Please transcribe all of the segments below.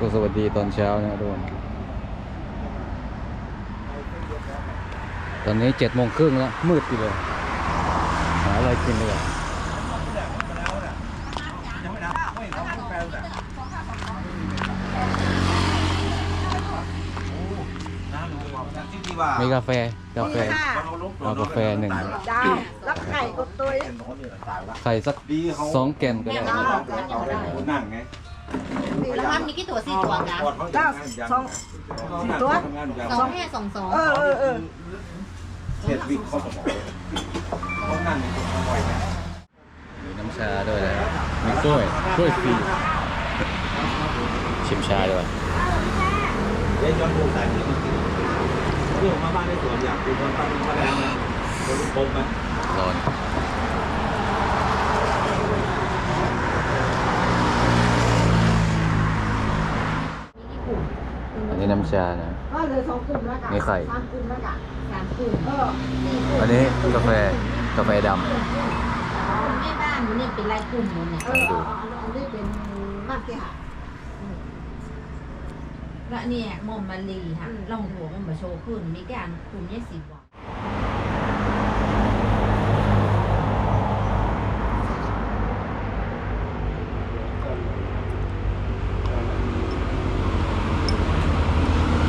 ก็สวัสดีตอนเช้านะทุกคนตอนนี้เจ็ดโมงครึ่งแล้ว มืดอยู่เลยหาอะไรกินเลยมีกาแฟ กาแฟเอากาแฟหนึ่งเจ้าแล้วไข่กดตัวไข่สักสองแก่นก็ได้นั่งไง แล้วมันมีกี่ตัวสี่ตัวกันเจ้าสองสี่ตัวสองแค่สองสองเออเออเออเทศวิกข้อสมองเขานั่งในตัวบ่อยไงมีน้ำชาด้วยนะมีกล้วยกล้วยฟรีชิมชาด้วยเดี๋ยวย้อนดูสายนี้มันกินเรื่องมาบ้านในสวนอยากดูคนตั้งมาแล้วนะคนลูกปมไหม ร้อน อันนี้น้ำชานะ ก็เลยสองกลุ่มแล้วกันมีไข่ สามกลุ่มแล้วกันสามกลุ่มเออสี่กลุ่มอันนี้กาแฟกาแฟดแม่บ้านมันเนี่ยเป็นรายกลุ่มหมดเนี่ยเออเอาเอาอันนี้เป็นมากที่หาแล้วเนี่ยมอมมาลีค่ะลองหัวมันมาโชว์ขึ้นมีการกลุ่มยี่สิบวัน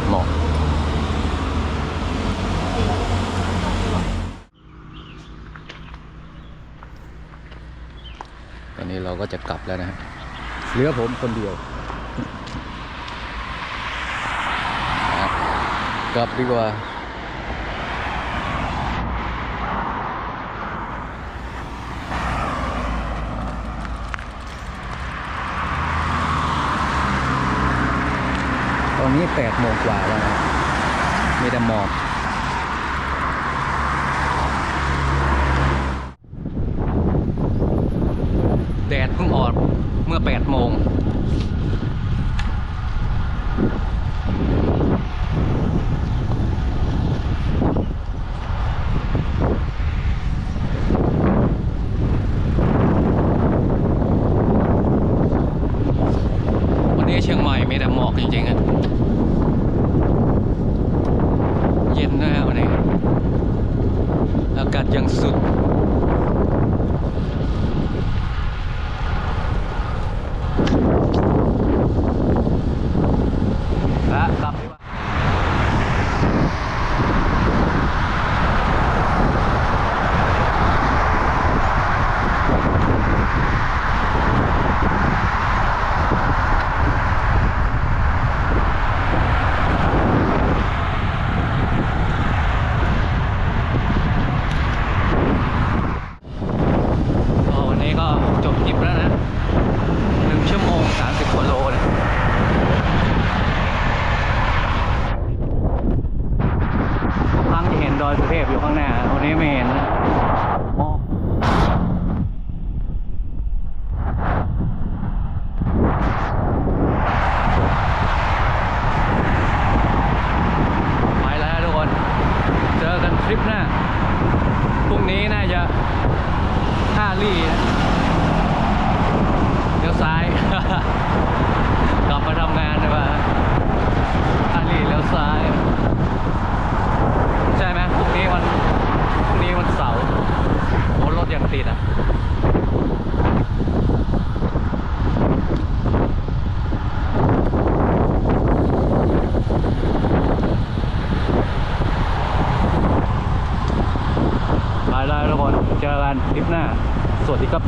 ำเหมาะต อนนี้เราก็จะกลับแล้วนะฮะเหลือผมคนเดียว กลับดีกว่าตอนนี้แปดโมงกว่าแล้วนะมีแต่หมอก แดดเพิ่งออกเมื่อแปดโมง วันนี้เชียงใหม่มีแต่หมอกจริงๆอะเย็นนะฮะวันนี้ อากาศยังสุด และกลับดีกว่าก็วันนี้ก็จบทริปแล้วนะหนึ่งชั่วโมงสามสิบกว่าโลเนี่ย ครั้งที่เห็นดอยสุเทพอยู่ข้างหน้า วันนี้ไม่เห็นนะมองไปแล้วทุกคน เจอกันทริปหน้า พรุ่งนี้น่าจะท่า ลี่เลี้ยวซ้าย กลับมาทำงานดีกว่าท่าลี่เลี้ยวซ้าย ใช่ไหมพรุ่งนี้วันพรุ่งนี้วันเสาร์โอ้รถยังติดอะไปแล้ทุกคนเจอกันคลิปหน้า สวัสดีครับ